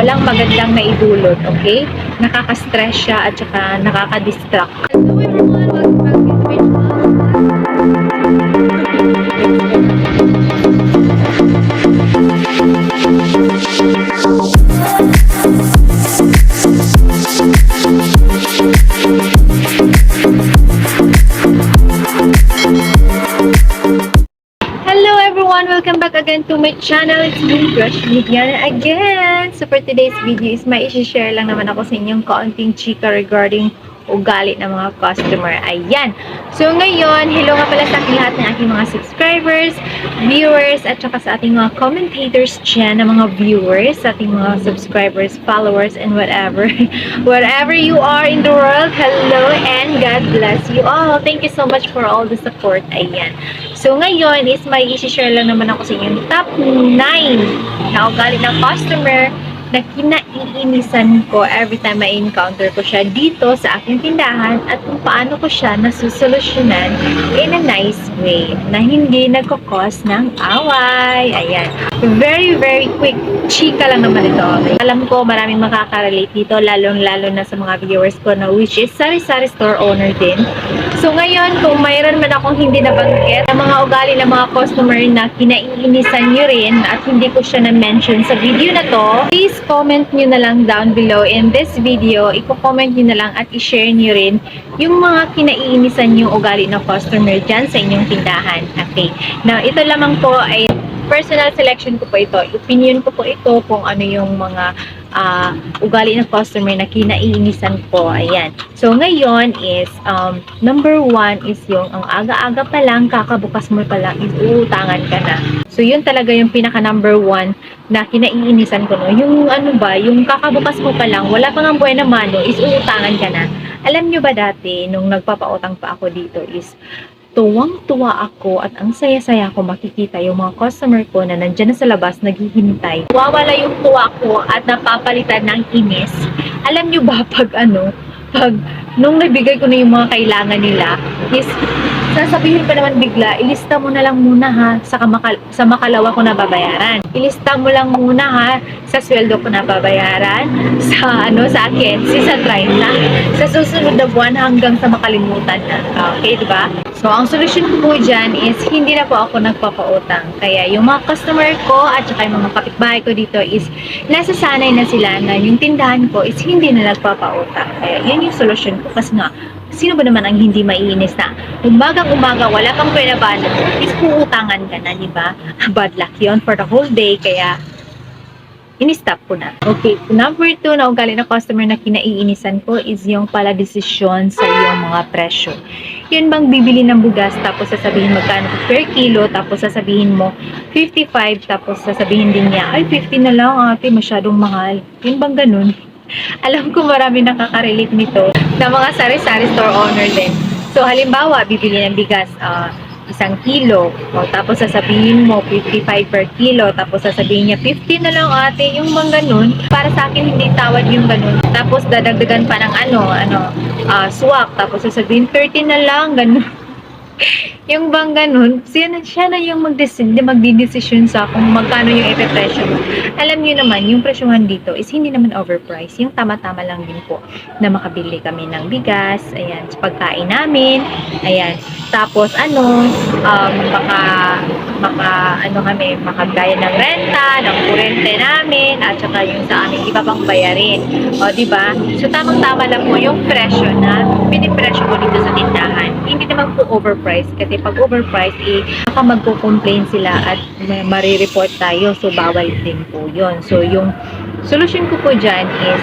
walang magandang naidulot, okay? Nakaka-stress siya at saka nakaka-distract. Hello everyone! Welcome back to my. Welcome to my channel. It's me, Crush Media again. So for today's video is may isi-share lang naman ako sa inyong kaunting chika regarding ugali ng mga customer. Ayan. So ngayon, hello nga pala sa lahat ng ating mga subscribers, viewers, at saka sa ating mga commentators dyan, ng mga viewers, sa ating mga subscribers, followers, and whatever. Wherever you are in the world, hello and God bless you all. Thank you so much for all the support. Ayan. So ngayon is may isi-share lang naman ako sa inyo top 9 na ugali ng customer na kinaiinisan ko every time I encounter ko siya dito sa aking tindahan at kung paano ko siya nasusolusyonan in a nice way na hindi nagkakos ng away. Ayan. Very, very quick. Chika lang naman ito. Alam ko maraming makaka-relate dito lalong-lalo na sa mga viewers ko na which is sari-sari store owner din. So ngayon, kung mayroon man akong hindi nabanggit na mga ugali ng mga customer na kinaiinisan nyo rin at hindi ko siya na-mention sa video na to, please comment nyo na lang down below in this video. Iko-comment nyo na lang at i-share nyo rin yung mga kinaiinisan yung ugali ng customer dyan sa inyong tindahan. Okay. Now, ito lamang po ay personal selection ko po ito. Opinion ko po ito kung ano yung mga ah, ugali ng customer na kinaiinisan ko. Ayan. So, ngayon is, um, number one is yung ang aga-aga pa lang, kakabukas mo pa lang, is uutangan ka na. So, yun talaga yung pinaka number one na kinaiinisan ko. No? Yung ano ba, yung kakabukas mo pa lang, wala pang ang buwan na mano, is uutangan ka na. Alam nyo ba dati, nung nagpapautang pa ako dito is, tuwang-tuwa ako at ang saya-saya ko makikita yung mga customer ko na nandyan na sa labas naghihintay. Wawala yung tuwa ko at napapalitan ng inis. Alam nyo ba pag ano, pag nung nabigay ko na yung mga kailangan nila, is sasabihin pa naman bigla, ilista mo na lang muna ha sa, kamakal sa makalawa ko na babayaran. Ilista mo lang muna ha sa sweldo ko na babayaran, sa ano sa akin, si sa 30, sa susunod na buwan hanggang sa makalimutan na. Okay, di ba? So, ang solusyon ko po dyan is hindi na po ako nagpapautang. Kaya yung mga customer ko at saka yung mga kapitbahay ko dito is nasasanay na sila na yung tindahan ko is hindi na nagpapautang. Kaya yun yung solusyon ko kasi nga sino ba naman ang hindi maiinis na umagang umaga wala kang pera ba is uutangan ka na, di ba? Bad luck yun for the whole day kaya ini-stop ko na. Okay, number two na ugali ng customer na kinaiinisan ko is yung pala desisyon sa iyong mga presyo. Yun bang bibili ng bugas tapos sasabihin magkano per kilo tapos sasabihin mo 55 tapos sasabihin din niya ay 50 na lang ate masyadong mahal. Yun bang ganun? Alam ko marami nakaka-relate nito na mga sari-sari store owner din. So halimbawa, bibili ng bigas ah, isang kilo, o, tapos sasabihin mo 55 per kilo, tapos sasabihin niya 50 na lang ate, yung bang ganun. Para sa akin hindi tawad yung ganun. Tapos dadagdagan pa ng ano, ano, ah, swak, tapos sasabihin 30 na lang, ganun. Yung bang ganun, siya na, siya na yung magdesisyon, magdidesisyon sa kung magkano yung ipe-presyo. Alam niyo naman, yung presyohan dito is hindi naman overpriced. Yung tama-tama lang din po na makabili kami ng bigas, ayan, pagkain namin, ayan. Tapos ano, um, maka, maka, ano kami, makagaya ng renta, ng kurente namin, at saka yung sa aming iba pang bayarin. O, di ba? So, tamang-tama lang po yung presyo na pinipresyo ko dito sa tindahan. Hindi naman po overpriced kasi pag overpriced, eh, baka magko-complain sila at ma- marireport tayo. So, bawal din po yun. So, yung solution ko po dyan is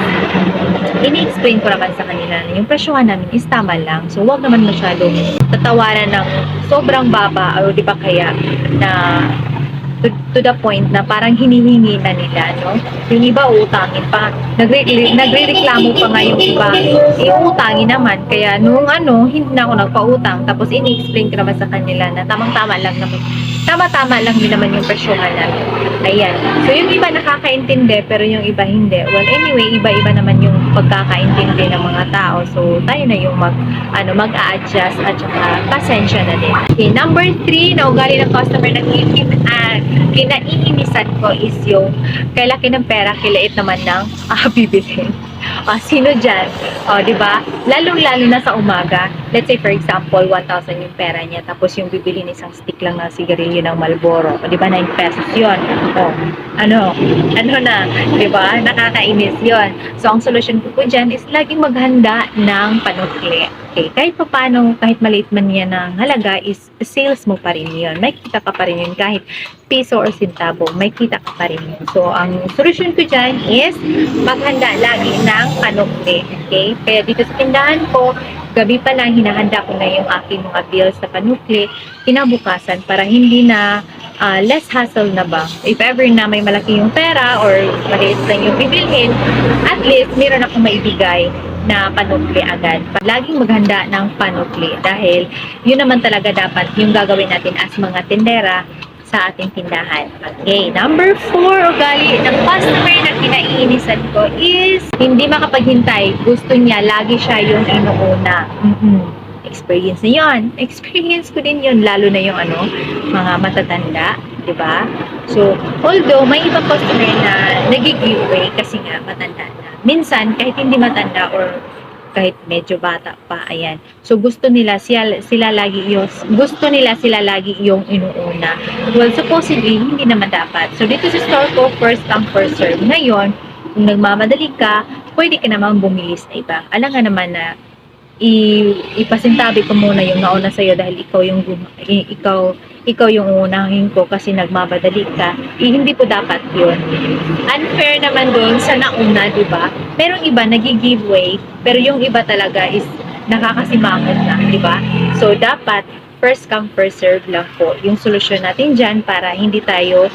ini-explain ko naman sa kanila na yung presyohan namin is tama lang. So, wag naman masyadong tatawaran ng sobrang baba o di ba kaya na to, to the point na parang hinihingi na nila, no? Yung iba utangin pa. Nagre nagre-reklamo pa nga yung iba. Iutangin naman. Kaya nung ano, hindi na ako nagpautang. Tapos ini-explain ko naman sa kanila na tamang-tama lang naman. Tama-tama lang din naman yung presyohan namin. Ayan. So, yung iba nakakaintindi, pero yung iba hindi. Well, anyway, iba-iba naman yung pagkakaintindi ng mga tao. So, tayo na yung mag, ano, mag-a-adjust at saka pasensya na din. Okay, number three, na ugali ng customer na kin, uh, kinaiinisan ko is yung kailaki ng pera, kilait naman ng ah, bibilhin. Ah, sino dyan? O, di ba? Lalong-lalo na sa umaga. Let's say, for example, 1,000 yung pera niya, tapos yung bibili ng isang stick lang ng sigarilyo ng Malboro. O, di ba? 9 pesos yun. O, ano? Ano na? Di ba? Nakakainis yun. So, ang solusyon ko po dyan is laging maghanda ng panukli. Okay? Kahit pa paano, kahit maliit man yan ng halaga, is sales mo pa rin yun. May kita ka pa rin yun. Kahit piso or sintabo, may kita ka pa rin yun. So, ang solusyon ko dyan is maghanda lagi ng panukli. Okay? Kaya dito sa tindahan ko, gabi pa lang hinahanda ko na yung aking mga bills sa panukli, kinabukasan para hindi na ah, less hassle na ba. If ever na may malaki yung pera or maliit lang yung bibilhin, at least meron akong maibigay na panukli agad. Laging maghanda ng panukli dahil yun naman talaga dapat yung gagawin natin as mga tindera sa ating tindahan. Okay, number four, ugali ng customer na kinaiinisan ko is hindi makapaghintay. Gusto niya, lagi siya yung inuuna. Mm-mm. Experience na yon. Experience ko din yun, lalo na yung ano, mga matatanda, ba? So, although may ibang customer na nag-giveaway kasi nga matanda na. Minsan, kahit hindi matanda or kahit medyo bata pa, ayan. So, gusto nila sila, sila lagi yung, gusto nila sila lagi yung inuuna. Well, supposedly, hindi naman dapat. So, dito sa store ko, first come, first serve. Ngayon, kung nagmamadali ka, pwede ka naman bumili sa iba. Alam nga naman na i ipasintabi ko muna yung nauna sa'yo dahil ikaw yung ikaw ikaw yung unahin ko kasi nagmamadali ka. Eh, hindi po dapat yun. Unfair naman doon sa nauna, di ba? Merong iba nag-giveaway, pero yung iba talaga is nakakasimangot na, di ba? So, dapat first come, first serve lang po yung solusyon natin dyan para hindi tayo,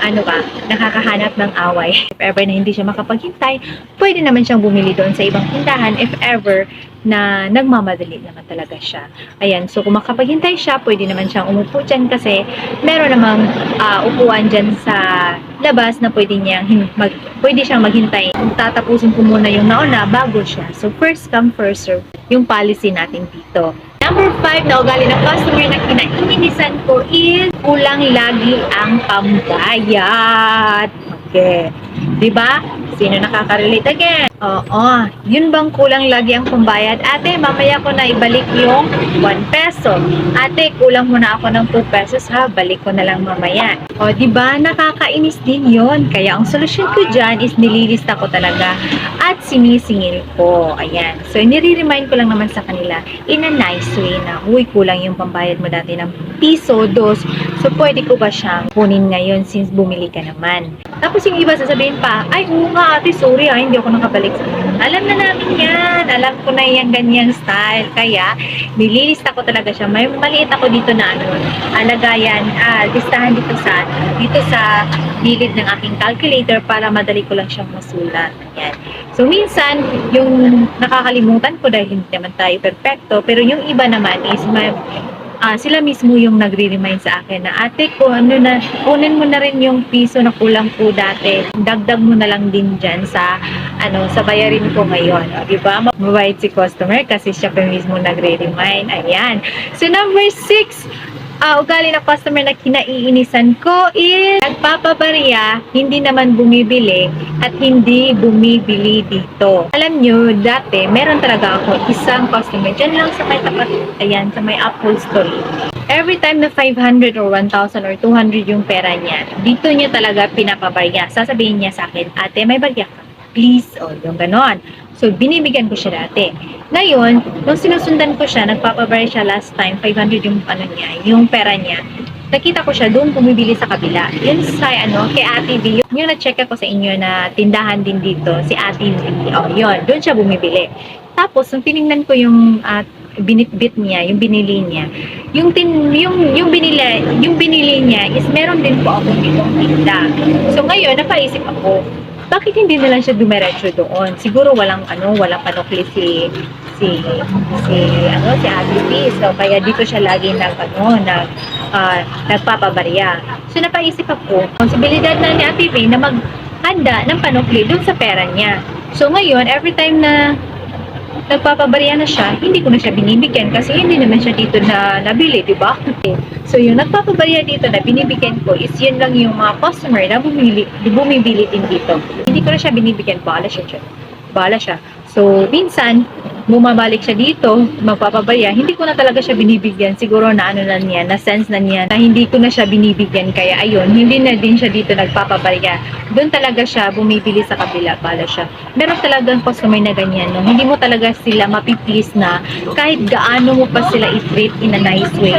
ano ba, nakakahanap ng away. If ever na hindi siya makapaghintay, pwede naman siyang bumili doon sa ibang tindahan if ever na nagmamadali naman talaga siya. Ayan, so kung makapaghintay siya, pwede naman siyang umupo dyan kasi meron namang ah, upuan dyan sa labas na pwede niyang mag, pwede siyang maghintay. Tatapusin ko muna yung nauna bago siya. So first come, first serve yung policy natin dito. Number 5 na ugali ng customer na kinaiinisan ko is kulang lagi ang pambayad. Okay. 'Di ba? Sino nakaka-relate again? Oo. Yun bang kulang lagi ang pambayad? Ate, mamaya ko na ibalik yung 1 peso. Ate, kulang muna ako ng 2 pesos ha. Balik ko na lang mamaya. O, 'di ba? Nakakainis din 'yon. Kaya ang solusyon ko diyan is nililista ko talaga at sinisingil ko. Ayan. So, nire-remind ko lang naman sa kanila in a nice way na, uy, kulang yung pambayad mo dati ng piso, dos. So, pwede ko ba siyang kunin ngayon since bumili ka naman? Tapos yung iba sasabihin pa, ay, oo nga ate, sorry ha, hindi ako nakabalik sa Alam na namin yan. Alam ko na yung ganyan style. Kaya, nililista ko talaga siya. May maliit ako dito na ano, alagayan, ah, listahan dito sa, dito sa gilid ng aking calculator para madali ko lang siyang masulat. Ayan. So, minsan, yung nakakalimutan ko dahil hindi naman tayo perfecto, pero yung iba naman is may, uh, sila mismo yung nagre-remind sa akin na ate ko ano na kunin mo na rin yung piso na kulang po dati dagdag mo na lang din diyan sa ano sa bayarin ko ngayon. O, di ba? Mabait si customer kasi siya pa mismo nagre-remind. Ayan. So number 6 uh, ugali na customer na kinaiinisan ko is nagpapabarya, hindi naman bumibili at hindi bumibili dito. Alam nyo, dati meron talaga ako isang customer dyan lang sa may tapat, ayan, sa may Apple Store. Every time na 500 or 1,000 or 200 yung pera niya, dito niya talaga pinapabarya. Sasabihin niya sa akin, ate, may bagya ka please, o yung ganon. So, binibigyan ko siya dati. Ngayon, nung sinusundan ko siya, nagpapabarya siya last time, 500 yung ano niya, yung pera niya. Nakita ko siya doon bumibili sa kabila. Yun sa ano, kay Ate V. Yung, na-check ako sa inyo na tindahan din dito, si Ate V. Oh, yun, doon siya bumibili. Tapos, nung tiningnan ko yung at binitbit niya, yung binili niya. Yung tin yung yung binili yung binili niya is meron din po ako ditong tinda. So ngayon napaisip ako, bakit hindi na siya dumiretso doon? Siguro walang ano, walang panukli si si si ano si P. So kaya dito siya lagi nag ano nag ah, nagpapabarya. So napaisip ako, responsibilidad na ni P na maghanda ng panukli dun sa pera niya. So ngayon, every time na nagpapabarya na siya, hindi ko na siya binibigyan kasi hindi naman siya dito na nabili, di ba? So yung nagpapabarya dito na binibigyan ko is yun lang yung mga customer na bumili, bumibili din dito. Hindi ko na siya binibigyan, bahala siya siya. Bahala siya. So minsan, bumabalik siya dito, magpapabarya, hindi ko na talaga siya binibigyan. Siguro na ano na niya, na sense na niya na hindi ko na siya binibigyan. Kaya ayun, hindi na din siya dito nagpapabarya. Doon talaga siya bumibili sa kabila, bala siya. Meron talagang customer na ganyan, no? Hindi mo talaga sila mapiplease na kahit gaano mo pa sila i-treat in a nice way,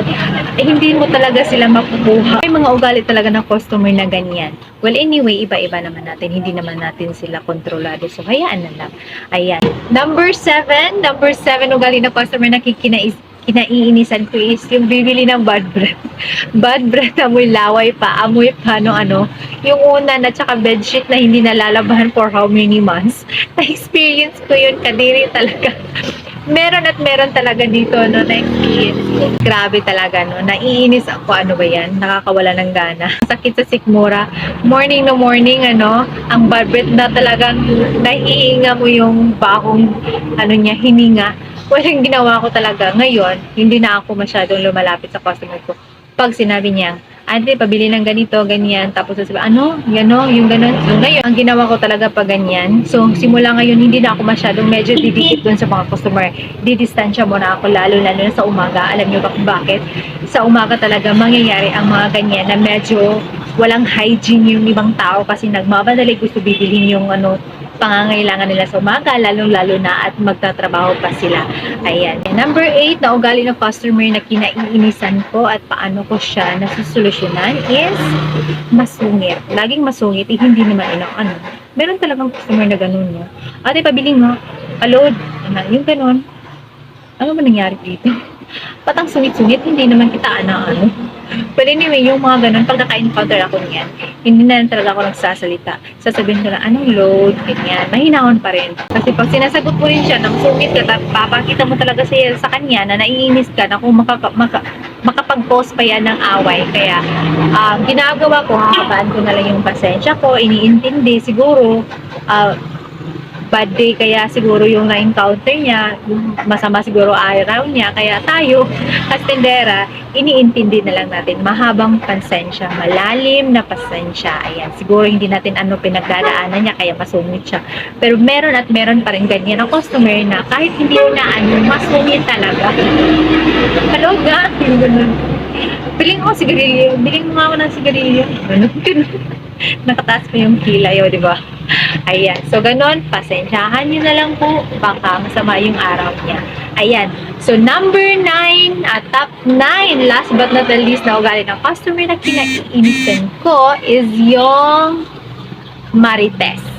eh hindi mo talaga sila makukuha. May mga ugali talaga ng customer na ganyan. Well, anyway, iba-iba naman natin. Hindi naman natin sila kontrolado. So, hayaan na lang. Ayan. Number seven. Number seven, ugali na customer na kikinais kinaiinisan ko is yung bibili ng bad breath. bad breath, amoy laway pa, amoy pa, no, ano. Yung una na tsaka bedsheet na hindi nalalabahan for how many months. Na-experience ko yun, kadiri talaga. Meron at meron talaga dito, no, ko. Grabe talaga, no. Naiinis ako, ano ba yan? Nakakawala ng gana. Sakit sa sikmura. Morning no morning, ano, ang bad breath na talagang naiinga mo yung bakong, ano niya, hininga. Well, yung ginawa ko talaga ngayon, hindi na ako masyadong lumalapit sa customer ko. Pag sinabi niya, ate, pabili ng ganito, ganyan, tapos sasabi, ano, gano, yung ganon. So, ngayon, ang ginawa ko talaga pag ganyan. So, simula ngayon, hindi na ako masyadong medyo didikit dun sa mga customer. Didistansya muna ako, lalo, lalo na sa umaga. Alam niyo ba kung bakit? Sa umaga talaga mangyayari ang mga ganyan na medyo walang hygiene yung ibang tao kasi nagmamadali gusto bibilhin yung ano, pangangailangan nila sa umaga, lalong-lalo na at magtatrabaho pa sila. Ayan. Number 8 na ugali ng customer na kinaiinisan ko at paano ko siya nasusolusyonan is masungit. Laging masungit, eh, hindi naman ina ano. Meron talagang customer na ganun no. Ate, pabili nga. Alod. Ano, yung ganun. Ano ba nangyari dito? Patang sungit-sungit, hindi naman kita ano, ano. But anyway, yung mga ganun, pag naka-encounter ako niyan, hindi na lang talaga ako nagsasalita. Sasabihin ko na, anong load, ganyan. Mahinahon pa rin. Kasi pag sinasagot mo rin siya ng sungit ka, papakita mo talaga siya sa kanya na naiinis ka na kung maka, maka, makapag-post pa yan ng away. Kaya, um, ginagawa ko, hakabaan ko na lang yung pasensya ko, iniintindi, siguro, ah, bad day kaya siguro yung na-encounter niya, masama siguro araw niya, kaya tayo, as tendera, iniintindi na lang natin, mahabang pasensya, malalim na pasensya, ayan, siguro hindi natin ano pinagdadaanan niya, kaya masungit siya. Pero meron at meron pa rin ganyan ang customer na kahit hindi na ano, masungit talaga. Hello, ga? Yung. Biling ko sigarilyo, biling mo nga ako ng sigarilyo. Ganun, ganun. Nakataas pa yung kilay, o, di ba? Ayan. So, ganun, pasensyahan nyo na lang po. Baka masama yung araw niya. Ayan. So, number 9, at top 9, last but not the least na ugali ng customer na kinaiinisan ko is yung Marites.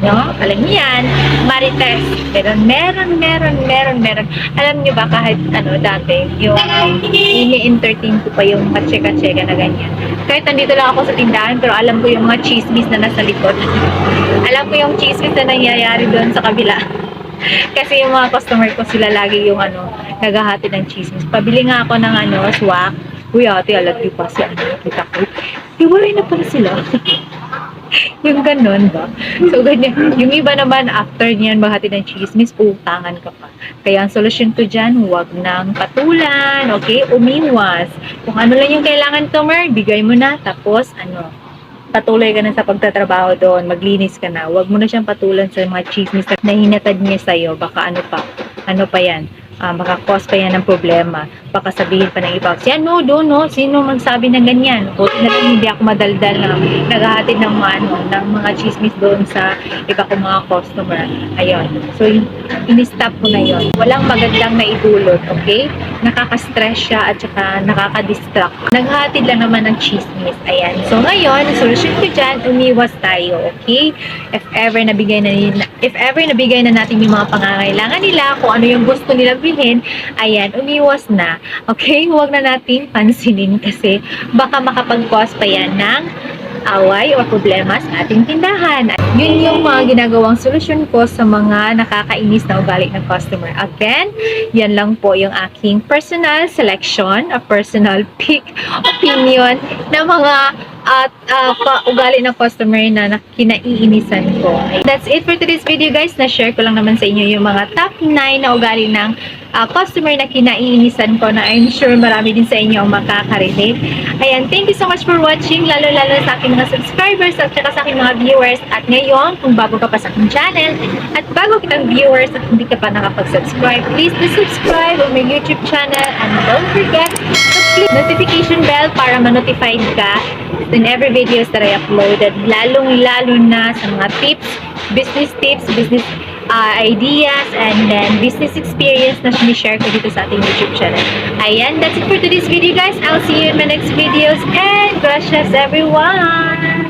No? Alam niyo yan, Marites. Meron, meron, meron, meron, meron. Alam niyo ba kahit ano dati, yung ini-entertain ko pa yung kacheka-cheka na ganyan. Kahit nandito lang ako sa tindahan, pero alam ko yung mga chismis na nasa likod. alam ko yung chismis na nangyayari doon sa kabila. Kasi yung mga customer ko sila lagi yung ano, naghahati ng chismis. Pabili nga ako ng ano, swak. Uy ate, alat di pa si ano, kita ko. Iwalay na pala sila. yung ganun ba? So, ganyan. Yung iba naman, after niyan, bahati ng chismis, utangan ka pa. Kaya ang solusyon ko dyan, huwag nang patulan, okay? Umiwas. Kung ano lang yung kailangan, Tomer, bigay mo na. Tapos, ano, patuloy ka na sa pagtatrabaho doon, maglinis ka na. Huwag mo na siyang patulan sa mga chismis na hinatad niya sa'yo. Baka ano pa, ano pa yan, ah, baka cause pa yan ng problema. Baka sabihin pa ng iba, si ano, do, no? Sino magsabi ng ganyan? Buti na lang hindi ako madaldal na naghahatid ng ano, ng mga chismis doon sa iba kong mga customer. Ayun. So, in- in-stop ko na yon. Walang magandang naidulot, okay? Nakaka-stress siya at saka nakaka-distract. Naghahatid lang naman ng chismis. Ayan. So, ngayon, ang solusyon ko dyan, umiwas tayo, okay? If ever nabigay na if ever nabigay na natin yung mga pangangailangan nila, kung ano yung gusto nila bilhin, ayan, umiwas na. Okay? Huwag na natin pansinin kasi baka makapag-cause pa yan ng away or problema sa ating tindahan. At yun yung mga ginagawang solusyon ko sa mga nakakainis na ugali ng customer. Again, yan lang po yung aking personal selection, a personal pick, opinion na mga at uh, pa- ugali ng customer na kinaiinisan ko. That's it for today's video guys. Na-share ko lang naman sa inyo yung mga top 9 na ugali ng uh, customer na kinaiinisan ko na I'm sure marami din sa inyo ang makaka-relate. Ayan, thank you so much for watching, lalo-lalo sa aking mga subscribers at saka sa aking mga viewers. At ngayon, kung bago ka pa sa aking channel at bago kitang viewers at hindi ka pa nakapag-subscribe, please do subscribe on my YouTube channel and don't forget to click notification bell para ma-notified ka in every videos that I uploaded, lalong-lalo na sa mga tips, business tips, business uh, ideas, and then business experience na sinishare ko dito sa ating YouTube channel. Ayan, that's it for today's video guys. I'll see you in my next videos and gracias everyone!